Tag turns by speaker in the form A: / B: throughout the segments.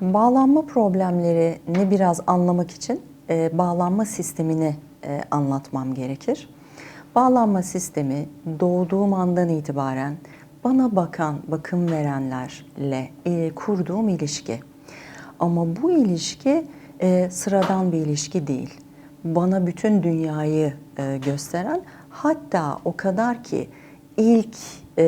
A: Bağlanma problemlerini biraz anlamak için e, bağlanma sistemini e, anlatmam gerekir. Bağlanma sistemi doğduğum andan itibaren bana bakan, bakım verenlerle e, kurduğum ilişki. Ama bu ilişki e, sıradan bir ilişki değil. Bana bütün dünyayı e, gösteren, hatta o kadar ki ilk e,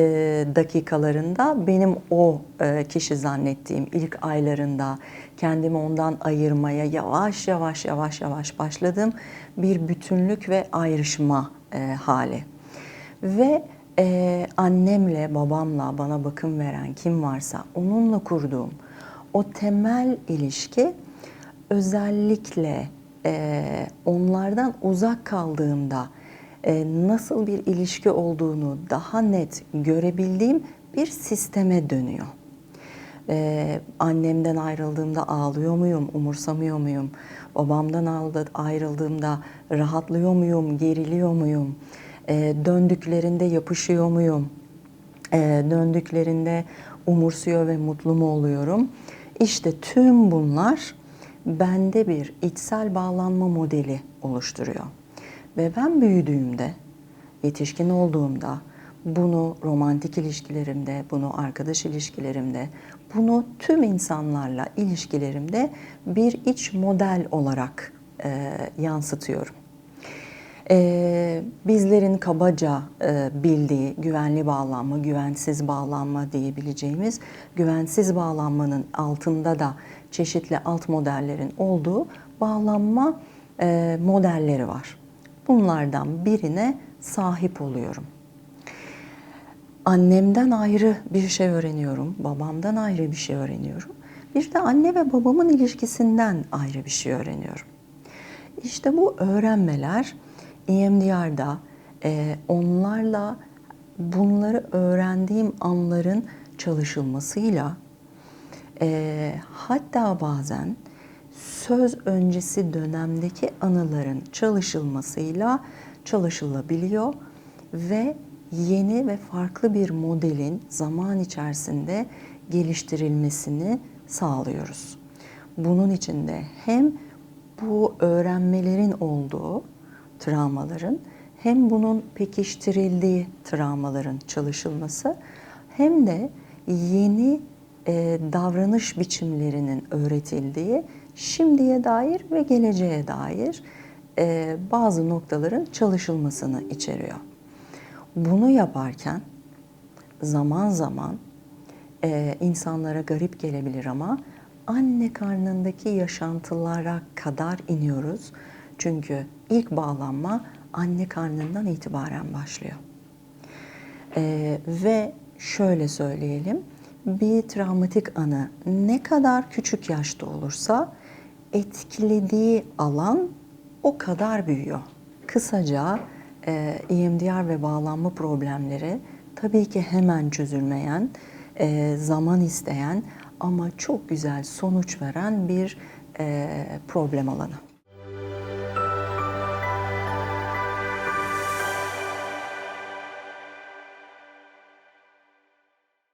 A: dakikalarında benim o e, kişi zannettiğim ilk aylarında kendimi ondan ayırmaya yavaş yavaş yavaş yavaş başladığım bir bütünlük ve ayrışma e, hali. Ve e, annemle babamla bana bakım veren kim varsa onunla kurduğum o temel ilişki özellikle e, onlardan uzak kaldığımda nasıl bir ilişki olduğunu daha net görebildiğim bir sisteme dönüyor. Ee, annemden ayrıldığımda ağlıyor muyum, umursamıyor muyum? Babamdan ayrıldığımda rahatlıyor muyum, geriliyor muyum? Ee, döndüklerinde yapışıyor muyum? Ee, döndüklerinde umursuyor ve mutlu mu oluyorum? İşte tüm bunlar bende bir içsel bağlanma modeli oluşturuyor. Ve ben büyüdüğümde, yetişkin olduğumda bunu romantik ilişkilerimde, bunu arkadaş ilişkilerimde, bunu tüm insanlarla ilişkilerimde bir iç model olarak e, yansıtıyorum. E, bizlerin kabaca e, bildiği güvenli bağlanma, güvensiz bağlanma diyebileceğimiz güvensiz bağlanmanın altında da çeşitli alt modellerin olduğu bağlanma e, modelleri var. Bunlardan birine sahip oluyorum. Annemden ayrı bir şey öğreniyorum, babamdan ayrı bir şey öğreniyorum. Bir de anne ve babamın ilişkisinden ayrı bir şey öğreniyorum. İşte bu öğrenmeler EMDR'da e, onlarla bunları öğrendiğim anların çalışılmasıyla e, hatta bazen söz öncesi dönemdeki anıların çalışılmasıyla çalışılabiliyor ve yeni ve farklı bir modelin zaman içerisinde geliştirilmesini sağlıyoruz. Bunun için de hem bu öğrenmelerin olduğu travmaların hem bunun pekiştirildiği travmaların çalışılması hem de yeni e, davranış biçimlerinin öğretildiği şimdiye dair ve geleceğe dair e, bazı noktaların çalışılmasını içeriyor. Bunu yaparken zaman zaman e, insanlara garip gelebilir ama anne karnındaki yaşantılara kadar iniyoruz. Çünkü ilk bağlanma anne karnından itibaren başlıyor. E, ve şöyle söyleyelim, bir travmatik anı ne kadar küçük yaşta olursa etkilediği alan o kadar büyüyor. Kısaca e, EMDR ve bağlanma problemleri tabii ki hemen çözülmeyen, e, zaman isteyen ama çok güzel sonuç veren bir e, problem alanı.